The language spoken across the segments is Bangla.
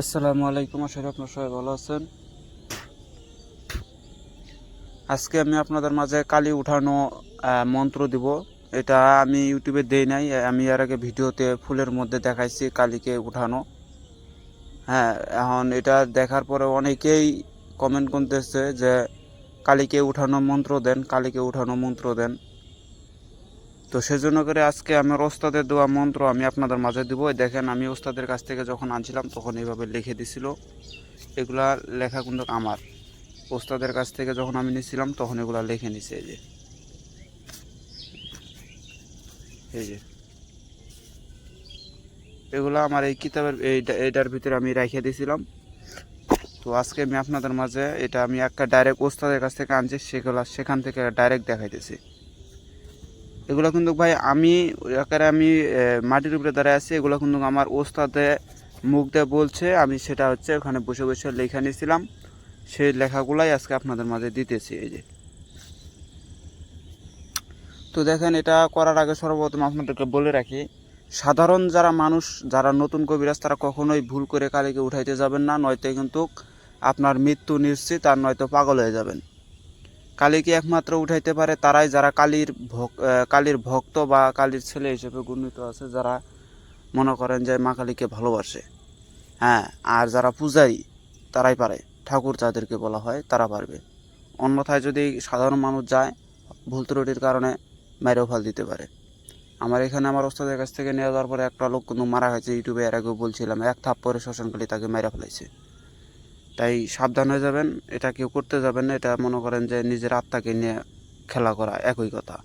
আসসালামু আলাইকুম, আশা করি আপনার সবাই ভালো আছেন। আজকে আমি আপনাদের মাঝে কালি উঠানো মন্ত্র দিব। এটা আমি ইউটিউবে দেই নাই, আমি এর আগে ভিডিওতে ফুলের মধ্যে দেখাইছি কালিকে উঠানো। হ্যাঁ এখন এটা দেখার পরে অনেকেই কমেন্ট করতেছে যে, কালিকে উঠানো মন্ত্র দেন, কালিকে উঠানো মন্ত্র দেন। তো সেজন্য করে আজকে আমার ওস্তাদের দেওয়া মন্ত্র আমি আপনাদের মাঝে দিব। দেখেন, আমি ওস্তাদের কাছ থেকে যখন আনছিলাম, তখন এইভাবে লিখে দিছিল। এগুলা লেখা কিন্তু আমার। ওস্তাদের কাছ থেকে যখন আমি নিছিলাম, তখন এগুলা লিখে নিছে এই যে। এই যে। এগুলা আমার এই কিতাবের এইটা এইটার ভিতরে আমি রেখে দিয়েছিলাম তো আজকে আমি আপনাদের মাঝে এটা আমি একটা ডাইরেক্ট ওস্তাদের কাছ থেকে আনছি, সেগুলা সেখান থেকে ডাইরেক্ট দেখাইতেছি। এগুলো কিন্তু ভাই আমি আকারে আমি মাটির উপরে দাঁড়ায় আছি, এগুলো কিন্তু আমার ওস্তাদে মুখ দিয়ে বলছে, আমি সেটা হচ্ছে ওখানে বসে বসে লেখা নিয়েছিলাম। সেই লেখাগুলাই আজকে আপনাদের মাঝে দিতেছি, এই যে। তো দেখেন, এটা করার আগে সর্বপ্রথম আপনাদেরকে বলে রাখি, সাধারণ যারা মানুষ, যারা নতুন কবিরাজ, তারা কখনোই ভুল করে কালীকে উঠাইতে যাবেন না, নয়তো কিন্তু আপনার মৃত্যু নিশ্চিত, আর নয়তো পাগল হয়ে যাবেন। কালীকে একমাত্র উঠাইতে পারে তারাই যারা কালীর কালীর ভক্ত বা কালীর ছেলে হিসেবে গণ্যিত আছে, যারা মনে করেন যে মা কালীকে ভালোবাসে। হ্যাঁ আর যারা পূজারী, তারাই পারে। ঠাকুর যাদেরকে বলা হয়, তারা পারবে। অন্যথায় যদি সাধারণ মানুষ যায়, ভুল ত্রুটির কারণে মেরেও ফাল দিতে পারে। আমার এখানে আমার ওস্তাদের কাছ থেকে নিয়ে যাওয়ার পরে একটা লোক কিন্তু মারা গেছে, ইউটিউবে এর আগেও বলছিলাম, এক থাপ পরে শ্মশানকালী তাকে মেরে ফেলাইছে। তাই সাবধান হয়ে যাবেন, এটা কেউ করতে যাবেন না, এটা মনে করেন যে নিজের আত্মাকে নিয়ে খেলা করা একই কথা।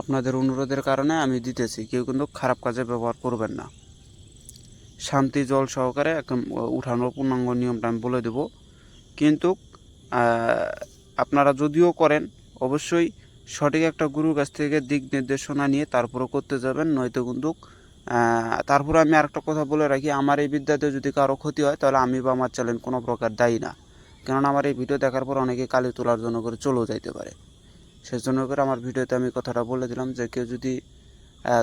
আপনাদের অনুরোধের কারণে আমি দিতেছি, কেউ কিন্তু খারাপ কাজে ব্যবহার করবেন না। শান্তি জল সহকারে একদম উঠানোর পূর্ণাঙ্গ নিয়মটা আমি বলে দেব। কিন্তু আপনারা যদিও করেন, অবশ্যই সঠিক একটা গুরুর কাছ থেকে দিক নির্দেশনা নিয়ে তারপরে করতে যাবেন, নয়তো কিন্তু তারপরে আমি আরেকটা কথা বলে রাখি, আমার এই বিদ্যাতে যদি কারও ক্ষতি হয়, তাহলে আমি বা আমার চ্যানেল কোনো প্রকার দায়ী না। কেননা আমার এই ভিডিও দেখার পর অনেকে কালি তোলার জন্য করে চলেও যাইতে পারে। সেজন্য করে আমার ভিডিওতে আমি কথাটা বলে দিলাম যে, কেউ যদি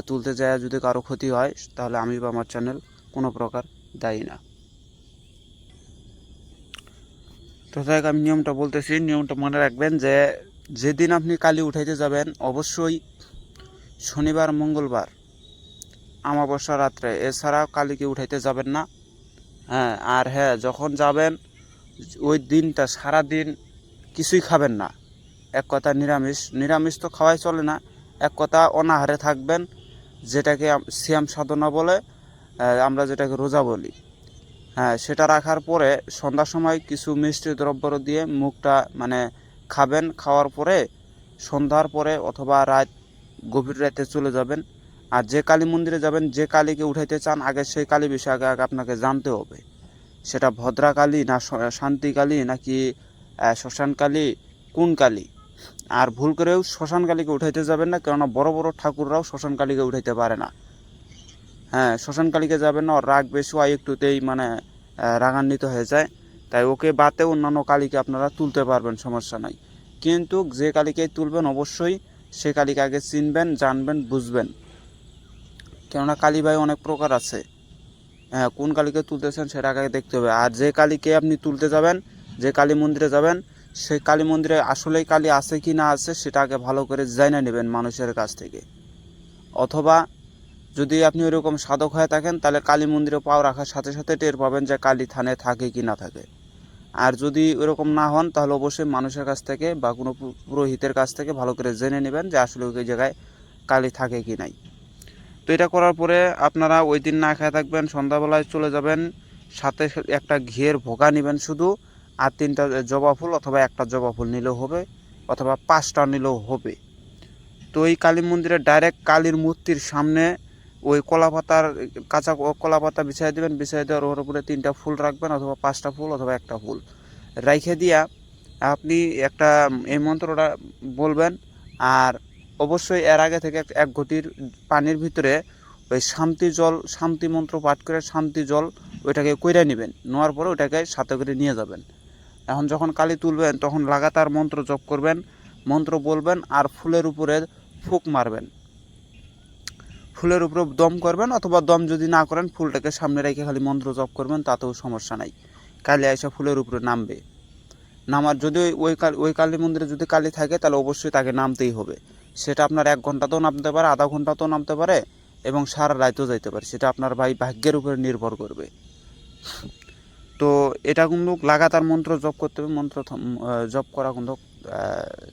তুলতে যায়, যদি কারও ক্ষতি হয়, তাহলে আমি বা আমার চ্যানেল কোনো প্রকার দায়ী না। তো হোক, আমি নিয়মটা বলতেছি। নিয়মটা মনে রাখবেন যে, যেদিন আপনি কালি উঠাইতে যাবেন, অবশ্যই শনিবার, মঙ্গলবার আমাবস্যা রাত্রে। এছাড়া কালীকে উঠাইতে যাবেন না। হ্যাঁ আর হ্যাঁ যখন যাবেন, ওই দিনটা সারা দিন কিছুই খাবেন না। এক কথা নিরামিষ। নিরামিষ তো খাওয়াই চলে না। এক কথা অনাহারে থাকবেন, যেটাকে শ্যাম সাধনা বলে আমরা যেটাকে রোজা বলি। হ্যাঁ সেটা রাখার পরে সন্ধ্যার সময় কিছু মিষ্টি দ্রব্য দিয়ে মুখটা মানে খাবেন। খাওয়ার পরে সন্ধ্যার পরে অথবা রাত গভীর রাতে চলে যাবেন। আর যে কালী মন্দিরে যাবেন, যে কালীকে উঠাইতে চান, আগে সেই কালী বিষয়ে আগে আগে আপনাকে জানতে হবে। সেটা ভদ্রা কালী না শান্তি কালী নাকি শ্মশান কালী কোন কালী আর ভুল করেও শ্মশান কালীকে উঠাইতে যাবেন না, কেননা বড় বড় ঠাকুররাও শ্মশান কালীকে উঠাইতে পারে না। হ্যাঁ শ্মশান কালীকে যাবেন না রাগ বেশি হয় একটুতেই মানে রাগান্বিত হয়ে যায়। তাই ওকে বাতে অন্যান্য কালীকে আপনারা তুলতে পারবেন, সমস্যা নাই। কিন্তু যে কালীকেই তুলবেন, অবশ্যই সে কালীকে আগে চিনবেন, জানবেন, বুঝবেন। কেননা কালী ভাই অনেক প্রকার আছে। হ্যাঁ কোন কালীকে তুলতেছেন সেটা আগে দেখতে হবে। আর যে কালীকে আপনি তুলতে যাবেন, যে কালী মন্দিরে যাবেন, সেই কালী মন্দিরে আসলেই কালী আছে কি না আছে সেটা আগে ভালো করে জেনে নেবেন মানুষের কাছ থেকে। অথবা যদি আপনি ওইরকম সাধক হয়ে থাকেন, তাহলে কালী মন্দিরে পাও রাখার সাথে সাথে টের পাবেন যে কালী থানে থাকে কি না থাকে। আর যদি ওরকম না হন, তাহলে অবশ্যই মানুষের কাছ থেকে বা কোনো পুরোহিতের কাছ থেকে ভালো করে জেনে নেবেন যে আসলে ওই জায়গায় কালী থাকে কি নাই। তো এটা করার পরে আপনারা ওই দিন না খেয়ে থাকবেন, সন্ধ্যাবেলায় চলে যাবেন, সাথে একটা ঘিয়ের ভোগা নেবেন শুধু, আর তিনটা জবা ফুল অথবা একটা জবা ফুল নিলেও হবে, অথবা পাঁচটা নিলেও হবে। তো এই কালী মন্দিরে ডাইরেক্ট কালীর মূর্তির সামনে ওই কলা পাতার কাঁচা কলা পাতা বিছাই দেবেন বিছাই দেওয়ার ওর উপরে তিনটা ফুল রাখবেন, অথবা পাঁচটা ফুল অথবা একটা ফুল। রাইখে দিয়া আপনি একটা এই মন্ত্রটা বলবেন, আর অবশ্যই এর আগে থেকে এক- ঘটির পানির ভিতরে ওই শান্তি জল, শান্তি মন্ত্র পাঠ করে শান্তি জল ওইটাকে কইরা নেবেন। নেওয়ার পরে ওইটাকে সাথে করে নিয়ে যাবেন। এখন যখন কালি তুলবেন, তখন লাগাতার মন্ত্র জপ করবেন, মন্ত্র বলবেন আর ফুলের উপরে ফুক মারবেন। ফুলের উপরে দম করবেন অথবা দম যদি না করেন, ফুলটাকে সামনে রেখে খালি মন্ত্র জপ করবেন, তাতেও সমস্যা নাই। কালি আইসা ফুলের উপরে নামবে। নামার যদি ওই- ওই কালী মন্দিরে যদি কালি থাকে, তাহলে অবশ্যই তাকে নামতেই হবে। সেটা আপনার এক ঘন্টাতেও নামতে পারে, আধা ঘন্টাতেও নামতে পারে এবং সারা রাতেও যাইতে পারে। সেটা আপনার ভাই ভাগ্যের উপরে নির্ভর করবে। তো এটা কিন্তু লাগাতার মন্ত্র জপ করতে হবে, মন্ত্র জপ করা কিন্তু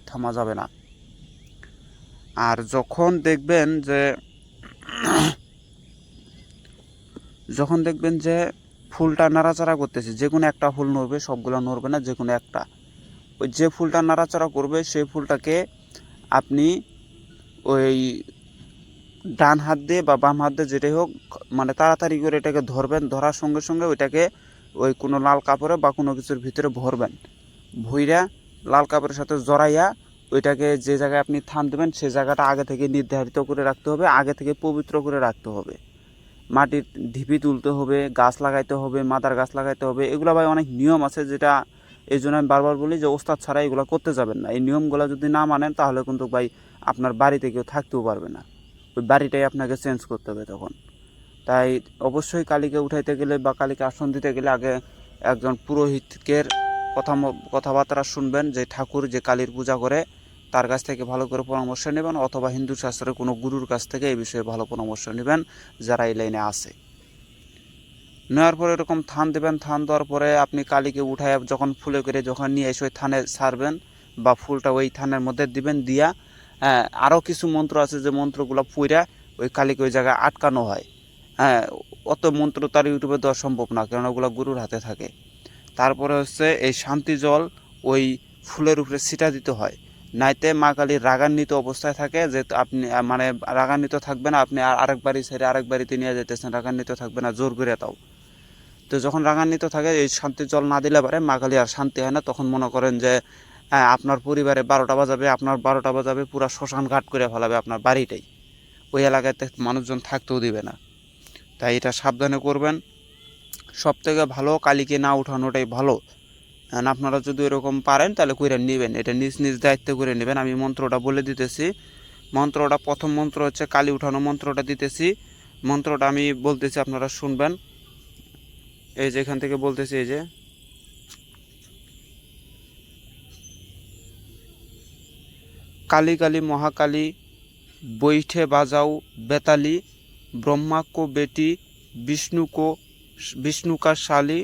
থামা যাবে না। আর যখন দেখবেন যে, যখন দেখবেন যে ফুলটা নাড়াচাড়া করতেছে, যে কোনো একটা ফুল নড়বে, সবগুলো নড়বে না, যে কোনো একটা। ওই যে ফুলটা নাড়াচাড়া করবে, সেই ফুলটাকে আপনি ওই ডান হাত দিয়ে বা বাম হাত দিয়ে যেটাই হোক মানে তাড়াতাড়ি করে এটাকে ধরবেন, ধরার সঙ্গে সঙ্গে ওইটাকে ওই কোনো লাল কাপড়ে বা কোনো কিছুর ভিতরে ভরবেন। ভইরা লাল কাপড়ের সাথে জড়াইয়া ওইটাকে যে জায়গায় আপনি থান দেবেন সেই জায়গাটা আগে থেকে নির্ধারিত করে রাখতে হবে, আগে থেকে পবিত্র করে রাখতে হবে। মাটির ঢিপি তুলতে হবে, গাছ লাগাইতে হবে, মাদার গাছ লাগাইতে হবে, এগুলো ভাই অনেক নিয়ম আছে যেটা এই জন্য আমি বারবার বলি যে ওস্তাদ ছাড়া এগুলো করতে যাবেন না। এই নিয়মগুলো যদি না মানেন তাহলে কিন্তু ভাই আপনার বাড়িতে কেউ থাকতেও পারবে না। ওই বাড়িটাই আপনাকে চেঞ্জ করতে হবে তখন। তাই অবশ্যই কালীকে উঠাইতে গেলে বা কালীকে আসন দিতে গেলে আগে একজন পুরোহিতকের কথা কথাবার্তা শুনবেন যে ঠাকুর যে কালীর পূজা করে, তার কাছ থেকে ভালো করে পরামর্শ নেবেন অথবা হিন্দু শাস্ত্রের কোনো গুরুর কাছ থেকে এই বিষয়ে ভালো পরামর্শ নেবেন যারা এই লাইনে আছে। নেওয়ার পরে এরকম থান দেবেন, থান দেওয়ার পরে আপনি কালীকে উঠায় যখন ফুলে করে যখন নিয়ে এসে ওই থানে সারবেন বা ফুলটা ওই থানের মধ্যে দিবেন, দিয়া হ্যাঁ আরও কিছু মন্ত্র আছে যে মন্ত্রগুলো পুইরা ওই কালীকে ওই জায়গায় আটকানো হয়। হ্যাঁ অত মন্ত্র তার ইউটিউবে দেওয়া সম্ভব না কারণ ওগুলো গুরুর হাতে থাকে। তারপরে হচ্ছে এই শান্তি জল ওই ফুলের উপরে ছিটা দিতে হয়। নাইতে মা কালী রাগান্বিত অবস্থায় থাকে যে আপনি মানে রাগান্বিত থাকবে না, আপনি আর আরেক বাড়ি ছেড়ে আরেক বাড়িতে নিয়ে যেতেছেন রাগান্বিত থাকবে না, জোর করে তাও তো যখন রাগান্বিত থাকে, এই শান্তির জল না দিলে পারে, মা কালী আর শান্তি হয় না, তখন মনে করেন যে আপনার পরিবারে বারোটা বাজাবে, আপনার বারোটা বাজাবে, পুরো শ্মশান ঘাট করে ফেলাবে আপনার বাড়িটাই। ওই এলাকাতে মানুষজন থাকতেও দিবে না। তাই এটা সাবধানে করবেন। সব থেকে ভালো কালীকে না উঠানোটাই ভালো। আপনারা যদি এরকম পারেন, তাহলে করে নেবেন। এটা নিজ নিজ দায়িত্ব করে নেবেন। আমি মন্ত্রটা বলে দিতেছি। মন্ত্রটা, প্রথম মন্ত্র হচ্ছে কালী উঠানো মন্ত্রটা দিতেছি। মন্ত্রটা আমি বলতেছি, আপনারা শুনবেন। এই যে এখান থেকে বলতেছি, এই যে কালী কালী মহাকালী, বৈঠে বাজাও বেতালি ব্রহ্মা কো বেটি বিষ্ণু কো বিষ্ণু কা শালী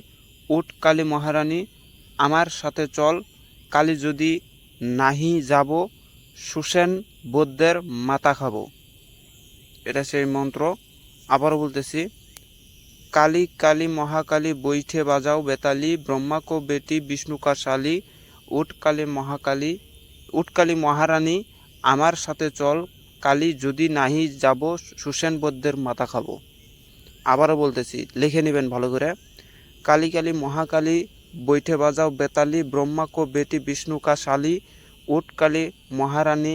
উঠ কালী মহারানী, আমার সাথে চল, কালী যদি নাহি যাব, সুসেন বৌদ্ধের মাথা খাব। এটা সেই মন্ত্র। আবারও বলতেছি, কালী কালী মহাকালী, বৈঠে বাজাও বেতালি ব্রহ্মা কো বেটি বিষ্ণু কা শালী উঠ কালী মহাকালী উটকালী মহারানী, আমার সাথে চল, কালি যদি নাহি যাব, সুসেন বৌদ্ধের মাথা খাব। আবারও বলতেছি, লিখে নেবেন ভালো করে। কালী কালী মহাকালী, বৈঠে বাজাও বেতালি, ব্রহ্মা কো বেটি বিষ্ণু কা শালী, উটকালী মহারানী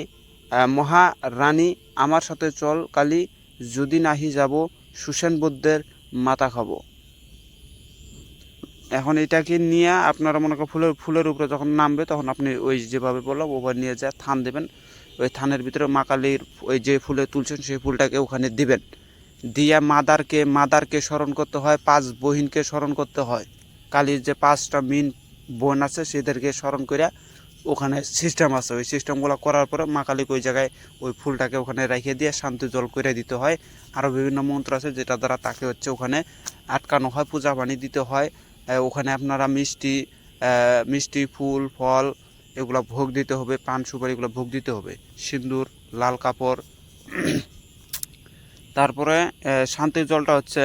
মহারানী, আমার সাথে চল, কালী যদি নাহি যাব, সুসেন বৌদ্ধের মাথা খাব। এখন এটাকে নিয়ে আপনারা মনে করেন ফুলের ফুলের উপরে যখন নামবে, তখন আপনি ওই যেভাবে বললাম, ওভাবে নিয়ে যা থান দেবেন। ওই থানের ভিতরে মা কালীর ওই যে ফুলে তুলছেন, সেই ফুলটাকে ওখানে দিবেন। দিয়া মাদারকে মাদারকে স্মরণ করতে হয়, পাঁচ বহিনকে স্মরণ করতে হয়। কালীর যে পাঁচটা মিন বোন আছে, সেদেরকে স্মরণ করে ওখানে সিস্টেম আছে। ওই সিস্টেমগুলো করার পরে মা কালীকে ওই জায়গায় ওই ফুলটাকে ওখানে রেখে দিয়ে শান্তি জল করে দিতে হয়। আরও বিভিন্ন মন্ত্র আছে, যেটা দ্বারা তাকে হচ্ছে ওখানে আটকানো হয় পূজা পানি দিতে হয়। ওখানে আপনারা মিষ্টি মিষ্টি ফুল, ফল এগুলো ভোগ দিতে হবে, পান সুপারি এগুলো ভোগ দিতে হবে। সিন্দুর লাল কাপড়। তারপরে শান্তির জলটা হচ্ছে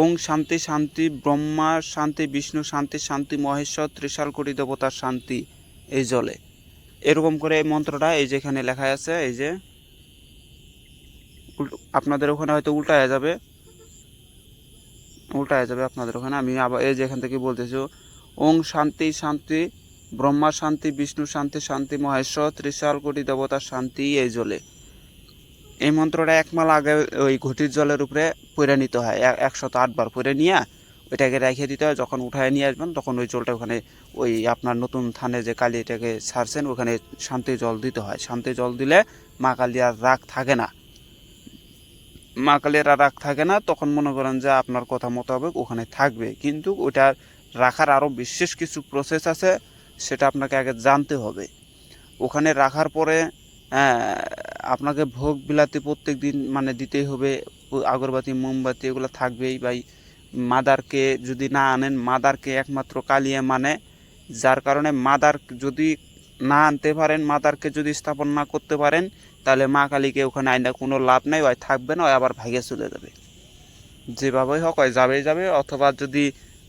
ওং শান্তি শান্তি, ব্রহ্মা শান্তি, বিষ্ণু শান্তি শান্তি, মহেশ্বর, ত্রিশাল কোটি দেবতার শান্তি এই জলে। এরকম করে এই মন্ত্রটা এই যে এখানে লেখা আছে, এই যে আপনাদের ওখানে হয়তো উল্টায় যাবে। উল্টায় যাবে আপনাদের ওখানে। আমি আবার এই যে এখান থেকে বলতেছি, ওং শান্তি শান্তি, ব্রহ্মা শান্তি, বিষ্ণু শান্তি শান্তি, মহেশ্বর, ত্রিশাল কোটি দেবতার শান্তি, এই জলে। এই মন্ত্রটা এক মাল আগে ওই ঘটির জলের উপরে পড়ে নিতে হয়। এক- একশত আটবার পড়ে নিয়ে ওইটাকে রেখে দিতে হয়। যখন উঠায় নিয়ে আসবেন, তখন ওই জলটা ওখানে ওই আপনার নতুন থানে যে কালী এটাকে ছাড়ছেন, ওখানে শান্তি জল দিতে হয়। শান্তি জল দিলে মা কালী আর রাগ থাকে না। মা কালীর আর রাগ থাকে না তখন মনে করেন যে আপনার কথা মোতাবেক ওখানে থাকবে। কিন্তু ওটা রাখার আরও বিশেষ কিছু প্রসেস আছে সেটা আপনাকে আগে জানতে হবে। ওখানে রাখার পরে আহ, আপনাকে ভোগ বিলাতি প্রত্যেক দিন মানে দিতেই হবে আগরবাতি মোমবাতি এগুলো থাকবেই। ভাই মাদারকে যদি না আনেন মাদারকে একমাত্র কালিয়ে মানে যার কারণে মাদার যদি না আনতে পারেন মাদারকে যদি স্থাপন না করতে পারেন তাহলে মা কালীকে ওখানে আইনা কোনো লাভ নাই, ওই থাকবে না, ওই আবার ভাগে চলে যাবে। যেভাবেই হোক, ওই যাবেই যাবে, অথবা যদি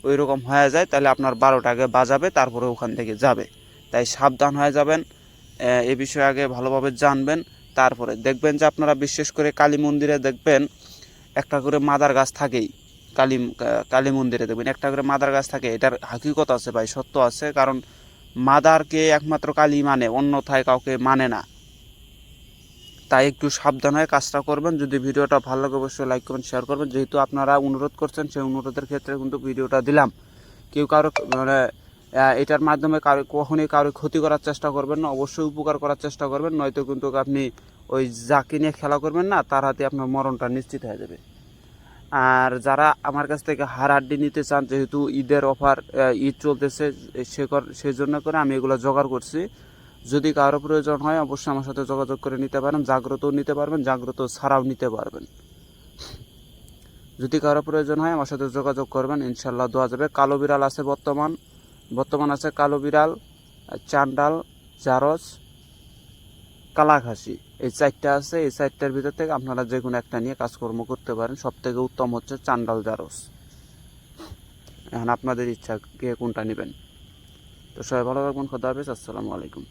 ওই রকম হয়ে যায়, তাহলে আপনার বারোটা আগে বাজাবে, তারপরে ওখান থেকে যাবে। তাই সাবধান হয়ে যাবেন, এ বিষয়ে আগে ভালোভাবে জানবেন, তারপরে দেখবেন যে আপনারা বিশেষ করে কালী মন্দিরে দেখবেন, একটা করে মাদার গাছ থাকেই। কালী কালী মন্দিরে দেখবেন, একটা করে মাদার গাছ থাকে, এটার হাকিকত আছে ভাই, সত্য আছে, কারণ মাদারকে একমাত্র কালী মানে অন্যথায় কাউকে মানে না। তাই একটু সাবধান হয়ে কাজটা করবেন। যদি ভিডিওটা ভালো লাগে, অবশ্যই লাইক করবেন শেয়ার করবেন। যেহেতু আপনারা অনুরোধ করছেন, সেই অনুরোধের ক্ষেত্রে কিন্তু ভিডিওটা দিলাম। কেউ কারও মানে এটার মাধ্যমে কারও, কখনোই কারও ক্ষতি করার চেষ্টা করবেন না। অবশ্যই উপকার করার চেষ্টা করবেন, নয়তো কিন্তু আপনি ওই যাকে নিয়ে খেলা করবেন না, তার হাতে আপনার মরণটা নিশ্চিত হয়ে যাবে। আর যারা আমার কাছ থেকে হার হাড্ডি নিতে চান, যেহেতু ঈদের অফার ঈদ চলতেছে, সে সেই জন্য করে আমি এগুলো জোগাড় করছি। যদি কারও প্রয়োজন হয়, অবশ্যই আমার সাথে যোগাযোগ করে নিতে পারেন, জাগ্রতও নিতে পারবেন, জাগ্রত ছাড়াও নিতে পারবেন। যদি কারও প্রয়োজন হয়, আমার সাথে যোগাযোগ করবেন ইনশাল্লাহ দেওয়া যাবে। কালো বিড়াল আছে বর্তমান বর্তমান আছে কালো বিড়াল, চান্ডাল জারস কালাঘাসি। এই চারটা আছে, এই চারটার ভিতর থেকে আপনারা যে কোনো একটা নিয়ে কাজকর্ম করতে পারেন। সব থেকে উত্তম হচ্ছে চান্ডাল জারস এখন আপনাদের ইচ্ছা কে কোনটা নেবেন? তো সবাই ভালো থাকবেন, খোদা হাফেজ, আসসালামু আলাইকুম।